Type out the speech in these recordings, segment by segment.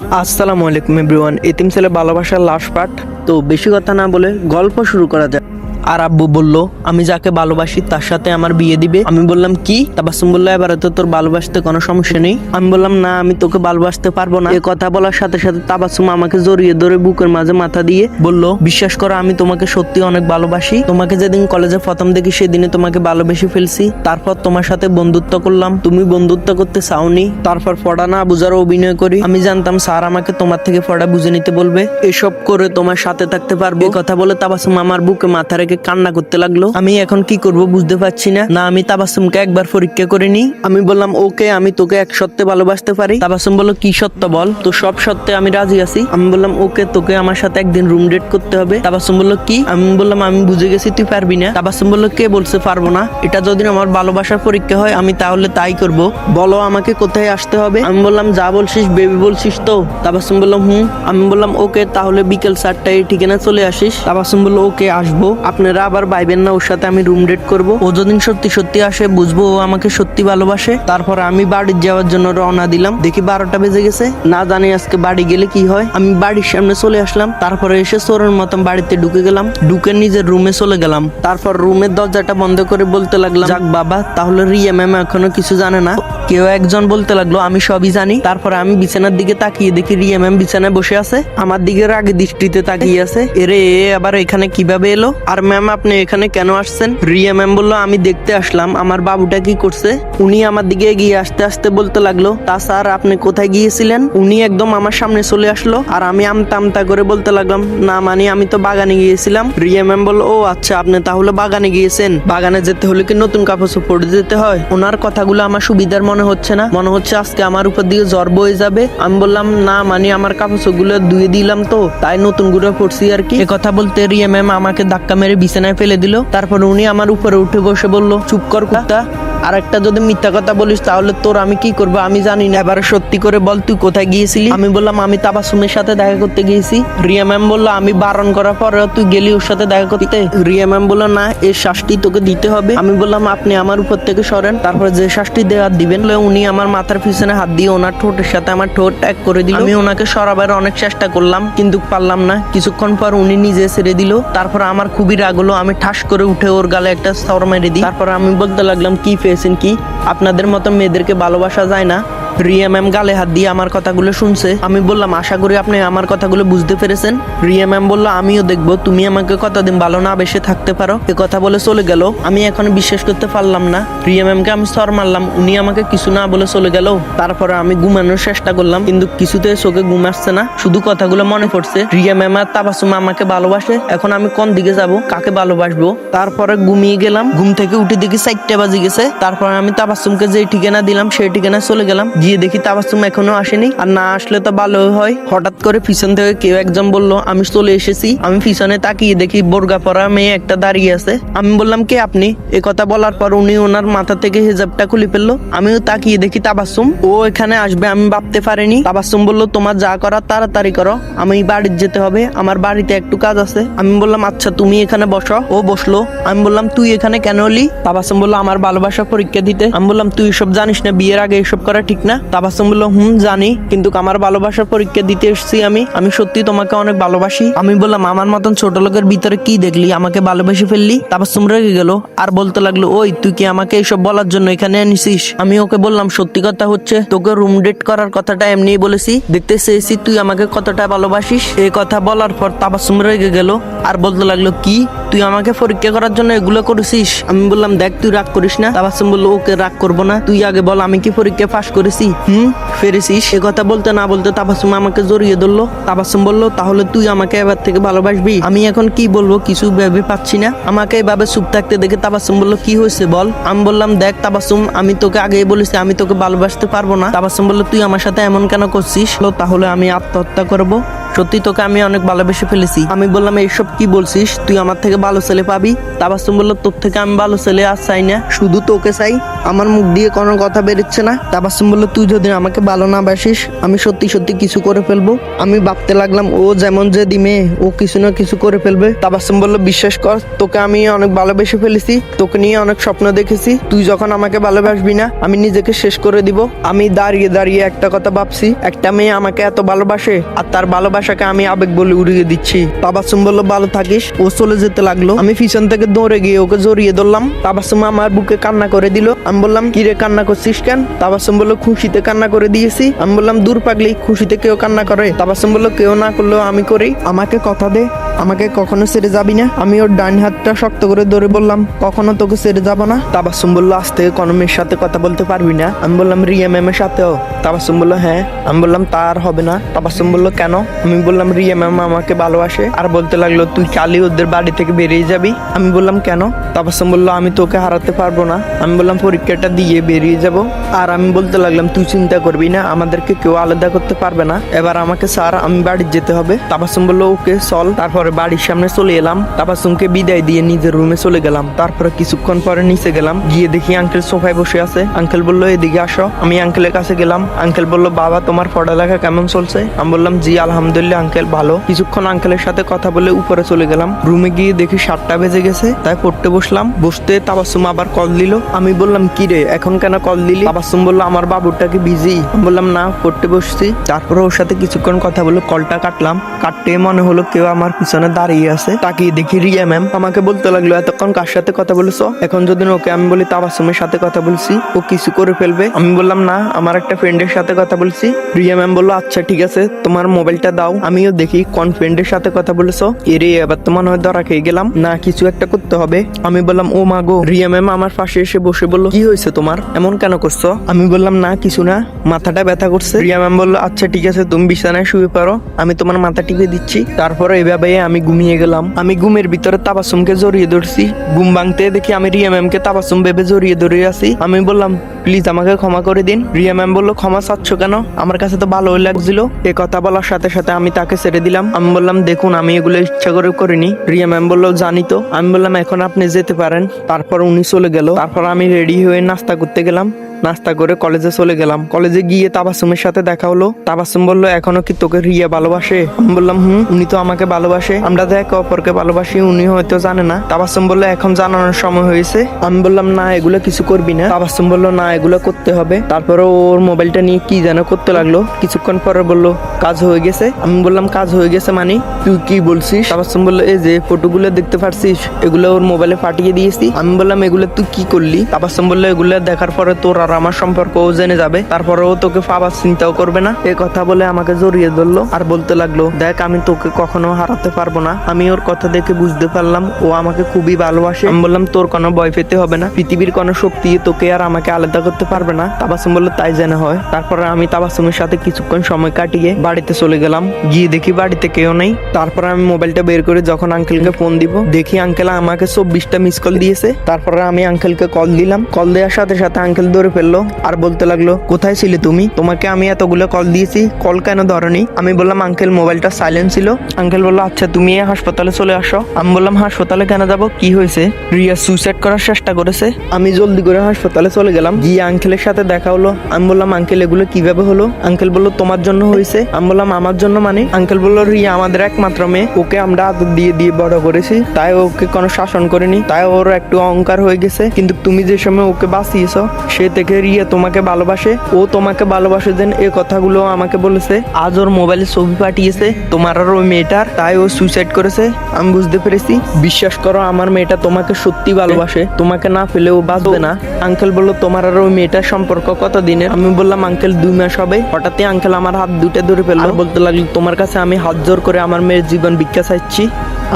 আসসালামু আলাইকুম এভরিওয়ান এতিম ছেলে ভালোবাসার লাশ পার্ট তো বেশি কথা না বলে গল্প শুরু করা যায় আর আব্বু বলল, আমি যাকে ভালোবাসি তার সাথে আমার বিয়ে দিবে। আমি বললাম, কি? তাবাসুম বলল এবারে তো তোর ভালোবাসতে কোনো সমস্যা নেই। আমি বললাম, না, আমি তোকে ভালোবাসতে পারব না। এ কথা বলার সাথে সাথে তাবাসুম আমাকে জড়িয়ে ধরে বুকের মাঝে মাথা দিয়ে বলল, বিশ্বাস করো, আমি তোমাকে সত্যি অনেক ভালোবাসি। তোমাকে যেদিন কলেজে প্রথম দেখি সেদিনে তোমাকে ভালোবেসে ফেলছি। তারপর তোমার সাথে বন্ধুত্ব করলাম। তুমি বন্ধুত্ব করতে চাওনি। তারপর ফড়া না বুঝার অভিনয় করি। আমি জানতাম, স্যার আমাকে তোমার থেকে ফড়া বুঝে নিতে বলবে। এসব করে তোমার সাথে থাকতে পারবে। কথা বলে তাবাসুম আমার বুকে মাথা রেখে কান্না করতে লাগল। আমি এখন কি করব বুঝতে পারছি না। না, আমি তাবাসুমকে একবার পরীক্ষা করে নিই। আমি বললাম, ওকে, আমি তোকে এক সত্যি ভালোবাসতে পারি। তাবাসুম বলল, কি সত্য বল? তো সব সত্যি আমি রাজি আছি। আমি বললাম, ওকে, তোকে আমার সাথে একদিন রুম ডেট করতে হবে। তাবাসুম বলল, কি? আমি বললাম, আমি বুঝে গেছি, তুই পারবি না। তাবাসুম বলল, কে বলছে পারব না? এটা যদি আমার ভালোবাসার পরীক্ষা হয়, আমি তাহলে তাই করব। বলো আমাকে কোথায় আসতে হবে? আমি বললাম, যা বলছিস বেবি বলছিস তো? তাবাসুম বললাম হুম। আমি বললাম, ওকে, তাহলে বিকেল চারটায় ঠিকানা চলে আসিস? তাবাসুম বলল, ওকে, আসব। আপনারা আবার ভাইবেন না, ওর সাথে আমি রুম ডেট করব। ও যদি সত্যি সত্যি আসে, বুঝব ও আমাকে সত্যি ভালোবাসে। তারপর আমি বাড়ি যাওয়ার জন্য রওনা দিলাম। দেখি বারোটা বেজে গেছে। না জানি আজকে বাড়ি গেলে কি হয়। আমি বাড়ির সামনে চলে আসলাম। তারপরে এসে চোরের মতন বাড়িতে ঢুকে গেলাম। ঢুকে নিজের রুমে চলে গেলাম। তারপর রুমের দরজাটা বন্ধ করে বলতে লাগলাম, যাক বাবা, তাহলে রিয়া ম্যাম এখনও কিছু জানে না। কেউ একজন বলতে লাগল, আমি সবই জানি। তারপরে আমি বিছানার দিকে তাকিয়ে দেখি রিয়া ম্যাম বিছানায় বসে আছে। আমার দিকে রাগে দৃষ্টিতে তাকিয়ে আছে। এরে, এ আবার এখানে কীভাবে এলো? আর ম্যাম, আপনি এখানে কেন আসছেন? রিয়া ম্যাম বলল, আমি দেখতে আসলাম। আমার বাবুটা কি করছে? উনি আমার দিকে এগিয়ে আসতে আসতে বলতে লাগল, তা স্যার, আপনি কোথায় গিয়েছিলেন? উনি একদম আমার সামনে চলে আসলো, আর আমি আমতা আমতা করে বলতে লাগলাম, না মানে আমি তো বাগানে গিয়েছিলাম। রিয়া ম্যাম বলল, ও আচ্ছা আপনি তাহলে বাগানে গিয়েছেন। বাগানে যেতে হলে কি নতুন কাপড় চোপড় যেতে হয়? ওনার কথাগুলো আমার সুবিধার মনে হচ্ছে না। মনে হচ্ছে আজকে আমার উপর দিয়ে জ্বর বয়ে যাবে। আমি বললাম, না মানে আমার কাপড়গুলো ধুয়ে দিলাম তো। তাই নতুনগুলো পড়ছি আর কি। কথা বলতে রিয়া ম্যাম আমাকে ধাক্কা মেরে বিছানায় ফেলে দিল। তারপর উনি আমার উপরে উঠে বসে বলল, চুপ কর কুত্তা। আর একটা যদি মিথ্যা কথা বলিস, তাহলে তোর আমি কি করব? আমি জানি না। এবারে সত্যি করে বল, তুই কোথায় গিয়েছিলি? আমি বললাম, আমি তাবাসুমের সাথে দেখা করতে গিয়েছি। রিয়া ম্যাম বলল, আমি বারণ করার পরেও তুই গেলি ওর সাথে দেখা করতে। রিয়া ম্যাম বলল, না এর শাস্তি তোকে দিতে হবে। আমি বললাম, আপনি আমার উপর থেকে সরেন। তারপরে যে শাস্তি দেওয়ার দিবেন উনি আমার মাথার পিছনে হাত দিয়ে ওনার ঠোঁটের সাথে আমার ঠোঁট এক করে দিল। আমি ওনাকে সরাবার অনেক চেষ্টা করলাম, কিন্তু পারলাম না। কিছুক্ষণ পর উনি নিজে ছেড়ে দিল। তারপর আমার খুবই রাগ হলো। আমি ঠাস করে উঠে ওর গালে একটা সর মেরে দিই। তারপর আমি বলতে লাগলাম, কি পেয়েছেন কি? আপনাদের মতো মেয়েদেরকে ভালোবাসা যায় না? রিয়া ম্যাম গালে হাত দিয়ে আমার কথাগুলো শুনছে। আমি বললাম, আশা করি আপনি আমার কথাগুলো বুঝতে পেরেছেন। রিয়া ম্যাম বলল, আমিও দেখব। তুমি আমাকে কতদিন ভালো না বেসে থাকতে পারো? এ কথা বলে চলে গেল। আমি এখন বিশ্বাস করতে পারলাম না। রিয়া ম্যামকে আমি সর মারলাম। উনি আমাকে কিছু না বলে চলে গেল। তারপরে আমি ঘুমানোর চেষ্টা করলাম, কিন্তু কিছুতে চোখে ঘুম আসছে না। শুধু কথাগুলো মনে পড়ছে। রিয়া ম্যাম আর তাবাসুম আমাকে ভালোবাসে। এখন আমি কোন দিকে যাব? কাকে ভালোবাসবো? তারপরে ঘুমিয়ে গেলাম। ঘুম থেকে উঠে দেখি চারটে বাজে গেছে। তারপরে আমি তাবাসুমকে যে ঠিকানা দিলাম, সেই ঠিকানা চলে গেলাম। গিয়ে দেখি তাবাসুম এখনও আসেনি। আর না আসলে তো ভালো হয়। হঠাৎ করে পিছন থেকে কেউ একজন বলল, আমি চলে এসেছি। আমি পিছনে তাকিয়ে দেখি বোরগা পরা মেয়ে একটা দাঁড়িয়ে আছে। আমি বললাম, কে আপনি? এ কথা বলার পর উনি ওনার মাথা থেকে হিজাবটা খুলে ফেলল। আমিও তাকিয়ে দেখি তাবাসুম। ও এখানে আসবে, আমি ভাবতে পারিনি। তাবাসুম বলল, তোমার যা করার তাড়াতাড়ি করো। আমি বাড়িতে যেতে হবে, আমার বাড়িতে একটু কাজ আছে। আমি বললাম আচ্ছা তুমি এখানে বসো। ও বসল। আমি বললাম, তুই এখানে কেন হলি তাবাসুম বলল, আমার ভালোবাসা পরীক্ষা দিতে। আমি বললাম, তুই এসব জানিস না, বিয়ের আগে এসব করা ঠিক না? তাবাসুম বলল হুম, জানি। কিন্তু আমার ভালোবাসার পরীক্ষা দিতে এসেছি আমি। আমি সত্যি তোমাকে অনেক ভালোবাসি। আমি বললাম, আমার মতন ছোট লোকের ভিতরে কি দেখলি? আমাকে ভালোবেসে ফেললি? তাবাসুম রেগে গেল। আর বলতে লাগল, ওই, তুই কি আমাকে এসব বলার জন্য এখানে এনেছিস? আমি ওকে বললাম, সত্যি কথা হচ্ছে, তোকে রুম ডেট করার কথাটা এমনি বলেছি। দেখতে চেয়েছি তুই আমাকে কতটা ভালোবাসিস? এই কথা বলার পর তাবাসুম রেগে গেল। আর বলতে লাগল, কি? তুই আমাকে পরীক্ষা করার জন্য এগুলো করেছিস? আমি বললাম, দেখ, তুই রাগ করিস না। তাবাসুম বলল, ওকে রাগ করব না। তুই আগে বল, আমি কি পরীক্ষা পাশ করেছি? হুম ফেরেছিস এ কথা বলতে না বলতে তাবাসুম আমাকে জড়িয়ে ধরলো। তাবাসুম বলল, তাহলে তুই আমাকে এবার থেকে ভালোবাসবি? আমি এখন কি বলব কিছু ভেবে পাচ্ছি না। আমাকে এভাবে চুপ থাকতে দেখে তাবাসুম বলল, কি হয়েছে বল? আমি বললাম, দেখ তাবাসুম আমি তোকে আগেই বলেছি, আমি তোকে ভালোবাসতে পারব না। তাবাসুম বলল, তুই আমার সাথে এমন কেন করছিস? তাহলে আমি আত্মহত্যা করব। সত্যি তোকে আমি অনেক ভালোবেসে ফেলেছি। আমি বললাম, এইসব কি বলছিস? তুই আমার থেকে ভালো ছেলে পাবি? তাবাসুম বলল, তোর থেকে আমি ভালো ছেলে আর চাই না। শুধু তোকে চাই আমার মুখ দিয়ে কোনো কথা বেরোচ্ছে না। তাবাসুম বলল, তুই যদি আমাকে ভালো না বাসিস, আমি সত্যি সত্যি কিছু করে ফেলব। আমি ভাবতে লাগলাম, ও যেমন যে দিমে, ও কিছু না কিছু করে ফেলবে। তাবাসুম বলল, বিশ্বাস কর, তোকে আমি অনেক ভালোবেসে ফেলেছি, তোকে নিয়ে অনেক স্বপ্ন দেখেছি। তুই যখন আমাকে ভালোবাসবি না, আমি নিজেকে শেষ করে দিব। আমি দাঁড়িয়ে দাঁড়িয়ে একটা কথা ভাবছি, একটা মেয়ে আমাকে এত ভালোবাসে, আর তার ভালোবাসাকে আমি আবেগ বলে উড়িয়ে দিচ্ছি। তাবাসুম বলল, ভালো থাকিস, ও চলে যেতে লাগল। আমি পিছন থেকে দৌড়ে গিয়ে ওকে জড়িয়ে ধরলাম। তাবাসুম আমার বুকে কান্না করে দিল আমি বললাম, কি রে কান্না করছিস কেন? তাবাসুম বলল, খুশিতে কান্না করে দিয়েছি। আমি বললাম, দূর পাগলি, খুশিতে কেউ কান্না করে? তাবাসুম বলল, কেউ না করলেও আমি করি। আমাকে কথা দে। আমাকে কখনো ছেড়ে যাবি না। আমি ওর ডান হাতটা শক্ত করে ধরে বললাম, কখনো তোকে ছেড়ে যাব না? তাবাসুম বলল, আজ থেকে কোনো মেয়ের সাথে কথা বলতে পারবি না। আমি বললাম, রিয়া ম্যামের সাথেও। তাবাসুম বলল হ্যাঁ। আমি বললাম, তার হবে না। তাবাসুম বলল, কেন? আমি বললাম, রিয়া ম্যাম আমাকে ভালোবাসে। আর বলতে লাগল, তুই কালি ওদের বাড়ি থেকে বেরিয়ে যাবি? আমি বললাম, কেন? তাবাসুম বলল, আমি তোকে হারাতে পারব না। আমি বললাম, পরীক্ষাটা দিয়ে বেরিয়ে যাব। আর আমি বলতে লাগলাম, তুই চিন্তা করবি না, আমাদেরকে কেউ আলাদা করতে পারবে না। এবার আমাকে, স্যার, আমি বাড়ি যেতে হবে। তাবাসুম বলল, ওকে, চল। তারপরে বাড়ির সামনে চলে এলাম। তাবাসুমকে বিদায় দিয়ে নিজের রুমে চলে গেলাম। তারপরে কিছুক্ষণ পরে নিচে গেলাম। গিয়ে দেখি আঙ্কেল সোফায় বসে আছে। আঙ্কেল বলল, এদিকে আসো। আমি আঙ্কেলের কাছে গেলাম। আঙ্কেল বলল, বাবা, তোমার পড়ালেখা কেমন চলছে? আমি বললাম, জি, আলহামদুলিল্লাহ আঙ্কেল ভালো। কিছুক্ষণ আঙ্কেলের সাথে কথা বলে উপরে চলে গেলাম। রুমে গিয়ে দেখি সাতটা বেজে গেছে। তাই পড়তে বসলাম। বসতে তাবাসুম আবার কল দিল। আমি বললাম, কি রে, এখন কেন কল দিলি? তাবাসুম বলল, আমার বাবুরটাকে বিজি আমি বললাম, না, পড়তে বসছি। তারপরে ওর সাথে কিছুক্ষণ কথা বলে কলটা কাটলাম। কাটতে মনে হলো কেউ আমার পিছনে দাঁড়িয়ে আছে। তাকিয়ে দেখি রিয়া ম্যাম আমাকে বলতে লাগল, এতক্ষণ কার সাথে কথা বলেছ? এখন যদি ওকে আমি বলি, তাবাসুমের সাথে কথা বলছি, ও কিছু করে ফেলবে। আমি বললাম, না, আমার একটা ফ্রেন্ডের সাথে কথা বলছি। রিয়া ম্যাম বলল আচ্ছা ঠিক আছে, তোমার মোবাইলটা দাও। আমিও দেখি, কোন ফ্রেন্ডের সাথে কথা বলেছ? এরে, এবার তো মনে হয় ধরা খেয়ে গেলাম। না, কিছু একটা করতে হবে। আমি বললাম, ও মা গো। রিয়া ম্যাম আমার পাশে এসে বসে বলল, কি হয়েছে তোমার? এমন কেন করছ? আমি বললাম, না, কিছু না, মাথাটা ব্যথা করছে। রিয়া ম্যাম বলল আচ্ছা ঠিক আছে, তুমি বিছানায় শুয়ে পারো আমি তোমার মাথা টিপে দিচ্ছি, তারপরে এভাবে আমি ঘুমিয়ে গেলাম। আমি ঘুমের ভিতরে তাবাসুমকে জড়িয়ে ধরছি। ঘুম ভাঙতে দেখি আমি রিয়া ম্যামকে তাবাসুম ভেবে জড়িয়ে ধরে আছি। আমি বললাম, প্লিজ আমাকে ক্ষমা করে দিন। রিয়া ম্যাম বলল, ক্ষমা চাচ্ছ কেন? আমার কাছে তো ভালোই লাগছিল। এ কথা বলার সাথে সাথে আমি তাকে ছেড়ে দিলাম। আমি বললাম, দেখুন, আমি এগুলো ইচ্ছা করে করিনি। রিয়া ম্যাম বলল, জানি তো। আমি বললাম, এখন আপনি যেতে পারেন। তারপর উনি চলে গেল। তারপর আমি রেডি হয়ে নাস্তা করতে গেলাম। নাস্তা করে কলেজে চলে গেলাম। কলেজে গিয়ে তাবাসুমের সাথে দেখা হলো। তাবাসুম বলল, এখনও কি তোকে রিয়া ভালোবাসে? আমি বললাম, হুম, উনি তো আমাকে ভালোবাসে। আমরা তো একে অপরকে ভালোবাসি, উনি হয়তো জানে না। তাবাসুম বলল, এখন জানানোর সময় হয়েছে। আমি বললাম, না, এগুলো কিছু করবি না। তাবাসুম বলল, না, এগুলো করতে হবে। তারপরে ওর মোবাইলটা নিয়ে কি যেন করতে লাগল। কিছুক্ষণ পরে বলল, কাজ হয়ে গেছে। আমি বললাম, কাজ হয়ে গেছে মানে? তুই কি বলছিস? তাবাসুম বলল, এই যে, ফটোগুলো দেখতে পারছিস, এগুলো ওর মোবাইলে পাঠিয়ে দিয়েছি। আমি বললাম, এগুলো তুই কি করলি? তাবাসুম বলল, এগুলো দেখার পরে তোর আর আমার সম্পর্ক ও জেনে যাবে। তারপরে ও তোকে পাবার চিন্তাও করবে না। এ কথা বলে আমাকে জড়িয়ে ধরলো আর বলতে লাগল, দেখ, আমি তোকে কখনো হারাতে পারব না। আমি ওর কথা দেখে বুঝতে পারলাম, ও আমাকে খুবই ভালোবাসে। আমি বললাম, তোর কোনো ভয় পেতে হবে না। পৃথিবীর কোনো শক্তি তোকে আর আমাকে আলাদা করতে পারবে না। তাবাসুম বলল, তাই জেনে হয়। তারপরে আমি তাবাসুমের সাথে কিছুক্ষণ সময় কাটিয়ে বাড়িতে চলে গেলাম। গিয়ে দেখি বাড়িতে কেউ নেই। তারপরে আমি মোবাইলটা বের করে যখন আঙ্কেলকে ফোন দিব, দেখি আঙ্কেল আমাকে চব্বিশটা মিস কল দিয়েছে। তারপরে আমি আঙ্কেলকে কল দিলাম। কল দেওয়ার সাথে সাথে আঙ্কেল ধরে ফেলল আর বলতে লাগল, কোথায় ছিলে তুমি? তোমাকে আমি এতগুলো কল দিয়েছি। কল কেন ধরনি? আমি বললাম, আঙ্কেল মোবাইলটা সাইলেন্ট ছিল। আঙ্কেল বলল আচ্ছা তুমি হাসপাতালে চলে আসো। আমি বললাম, হাসপাতালে কেন যাব? কি হয়েছে? রিয়া সুইসাইড করার চেষ্টা করেছে। আমি জলদি করে হাসপাতালে চলে গেলাম। গিয়ে আঙ্কেলের সাথে দেখা হলো। আমি বললাম, আঙ্কেল, এগুলো কীভাবে হলো? আঙ্কেল বলল, তোমার জন্য হয়েছে। আমি বললাম, আমার জন্য মানে? আঙ্কেল বলল, রিয়া আমাদের একমাত্র মেয়ে। ওকে আমরা আদর দিয়ে দিয়ে বড় করেছি। তাই ওকে কোনো শাসন করিনি। তাই ওর একটু অহংকার হয়ে গেছে। কিন্তু তুমি যে সময় ওকে বাঁচিয়েছ, সে থেকে রিয়া তোমাকে ভালোবাসে? ও তোমাকে ভালোবাসে দেন এই কথাগুলো আমাকে বলেছে। আজ ওর মোবাইলে ছবি পাঠিয়েছে, তোমার আর ওই মেয়েটার, তাই ও সুইসাইড করেছে। আমি বুঝতে পেরেছি। বিশ্বাস করো, আমার মেয়েটা তোমাকে সত্যি ভালোবাসে। তোমাকে না পেলে ও বাঁচবে না। আঙ্কেল বলল, তোমার আর ওই মেয়েটার সম্পর্ক কত দিনের? আমি বললাম, আঙ্কেল, দুই মাস হবে। হঠাৎই আঙ্কেল আমার হাত দুটো ধরে ফেলল। বলতে লাগল, তোমার কাছে আমি হাত জোর করে আমার মেয়ের জীবন ভিক্ষা চাইছি।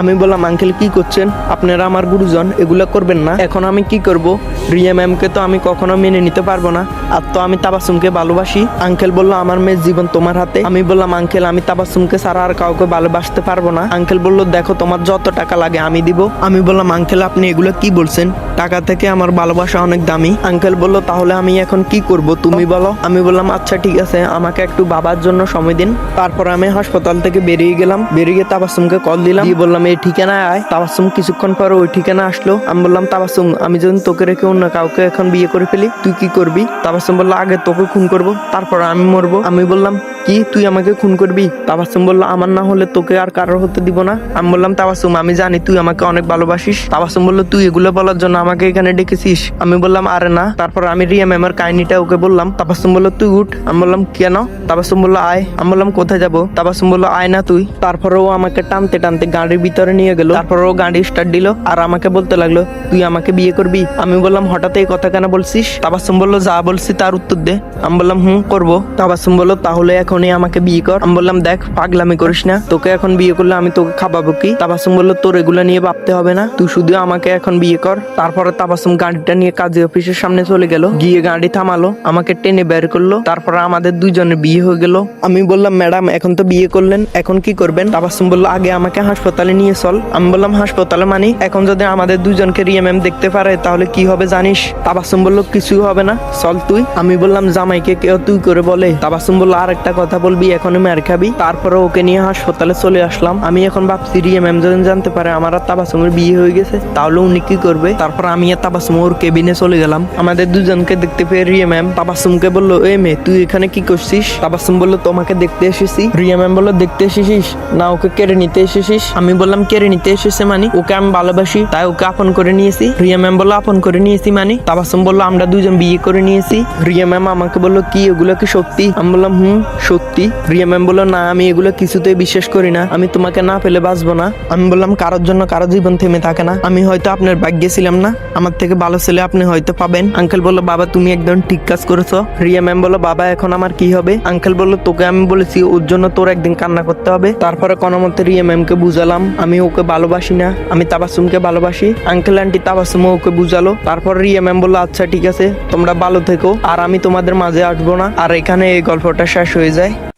আমি বললাম, আঙ্কেল, কি করছেন? আপনারা আমার গুরুজন, এগুলো করবেন না। এখন আমি কি করব? রিয়া ম্যামকে তো আমি কখনো মেনে নিতে পারব না। আর তো আমি তাবাসুমকে ভালোবাসি। আঙ্কেল বলল, আমার মেয়ের জীবন তোমার হাতে। আমি বললাম, আঙ্কেল, আমি তাবাসুমকে ছাড়া আর কাউকে ভালোবাসতে পারব না। আঙ্কেল বলল, দেখো, তোমার যত টাকা লাগে আমি দিব। আমি বললাম, আঙ্কেল, আপনি এগুলো কি বলছেন? টাকা থেকে আমার ভালোবাসা অনেক দামি। আঙ্কেল বলল, তাহলে আমি এখন কি করব তুমি বলো? আমি বললাম আচ্ছা ঠিক আছে, আমাকে একটু বাবার জন্য সময় দিন। তারপর আমি হাসপাতাল থেকে বেরিয়ে গেলাম। বেরিয়ে তাবাসুমকে কল দিলাম। বললাম এই ঠিকানায় আয়। তাবাসুম কিছুক্ষণ পর ওই ঠিকানা আসলো। আমি বললাম তাবাসুম আমি যখন তোকে রেখে অন্য কাউকে এখন বিয়ে করে ফেলি, তুই কি করবি? তাবাসুম বলল, আগে তোকে খুন করব, তারপর আমি মরবো। আমি বললাম কি তুই আমাকে খুন করবি? তাবাসুম বলল, আমার না হলে তোকে আর কারোর হতে দিব না। আমি বললাম, তাবাসুম, আমি জানি তুই আমাকে অনেক ভালোবাসিস। তাবাসুম বলল, তুই এগুলো বলার জন্য আমাকে এখানে ডেকেছিস? আমি বললাম, আরে না। তারপর আমি রিয়া ম্যামের কাহিনীটা ওকে বললাম। তাবাসুম বলল, তুই উঠ। আমি বললাম, কেন? তাবাসুম বলল, আয়। আমি বললাম, কোথায় যাব? তাবাসুম বলল, আয় না তুই। তারপরে ও আমাকে টানতে টানতে গাড়ির ভিতরে নিয়ে গেল। তারপর ও গাড়ি স্টার্ট দিল আর আমাকে বলতে লাগল, তুই আমাকে বিয়ে করবি? আমি বললাম, হঠাৎ এই কথা কেন বলছিস? তাবাসুম বলল, যা বলছি তার উত্তর দে। আমি বললাম, হুম, করব। তাবাসুম বলল, তাহলে এখনই আমাকে বিয়ে কর। আমি বললাম, দেখ, পাগলামি করিস না। তোকে এখন বিয়ে করলে আমি তোকে খাওয়াবো কি? তাবাসুম বলল, তোর এগুলো নিয়ে ভাবতে হবে না। তুই শুধু আমাকে এখন বিয়ে কর। তারপরে তাবাসুম গাড়িটা নিয়ে কাজী অফিসের সামনে চলে গেল। গিয়ে গাড়ি থামালো, আমাকে টেনে বের করল। তারপরে আমাদের দুজনের বিয়ে হয়ে গেল। আমি বললাম, ম্যাডাম, এখন তো বিয়ে করলেন, এখন কি করবেন? তাবাসুম বলল, আগে আমাকে হাসপাতালে নিয়ে চল। আমি বললাম, হাসপাতালে মানে? এখন যদি আমাদের দুজনকে রিয়া ম্যাম দেখতে পারে, তাহলে কি হবে জানিস? তাবাসুম বলল কিছু হবে না। চল তুই। আমি বললাম, জামাইকে কেউ তুই করে বলে। তাবাসুম বলল আর একটা কথা বলবি, এখনই মার খাবি। তারপরে ওকে নিয়ে হাসপাতালে চলে আসলাম। আমি এখন ভাবছি, রিয়া ম্যাম যদি জানতে পারে, আমার আর তাবাসুমের বিয়ে হয়ে গেছে, তাহলে উনি কি করবে? তারপর আমি আর তাবাসুম ওর কেবিনে চলে গেলাম। আমাদের দুজনকে দেখতে পেয়ে রিয়া ম্যাম তাবাসুমকে বলল, এ মেয়ে, তুই এখানে কি করছিস? তাবাসুম বলল, তোমাকে দেখতে এসেছি। রিয়া ম্যাম বলল, দেখতে এসেছিস? না, ওকে কেড়ে নিতে এসেছিস? আমি বললাম, কেড়ে নিতে এসেছে মানে? ওকে আমি ভালোবাসি, তাই ওকে আপন করে নিয়েছি। রিয়া ম্যাম বলল, আপন করে নিয়েছি মানে? তাবাসুম বলল, আমরা দুজন বিয়ে করে নিয়েছি। রিয়া ম্যাম আমাকে বলল, কি, এগুলো কি সত্যি? আমি বললাম, হুম সত্যি? রিয়া ম্যাম বলল, না, আমি এগুলো কিছুতেই বিশ্বাস করি না। আমি তোমাকে না পেলে বাঁচবো না। আমি বললাম, কারোর জন্য কারও জীবন থেমে থাকে না। আমি হয়তো আপনার ভাগ্যে ছিলাম না। আমার থেকে ভালো ছেলে আপনি হয়তো পাবেন। আঙ্কেল বলল, বাবা, তুমি একদম ঠিক কাজ করেছ। রিয়া ম্যাম বলল, বাবা, এখন আমার কি হবে? আঙ্কেল বলল, তোকে আমি বলেছি, ওর জন্য তোর একদিন কান্না করতে হবে। তারপরে কোনো মতে রিয়া ম্যামকে বুঝালাম, আমি ওকে ভালোবাসি না। আমি তাবাসুমকে ভালোবাসি। আঙ্কেল আন্টি তাবাসুমও ওকে বুঝালো। তারপর রিয়া ম্যাম বলল আচ্ছা ঠিক আছে, তোমরা ভালো থেকো। আর আমি তোমাদের মাঝে আসব না। আর এখানে এই গল্পটা শেষ হয়ে যায়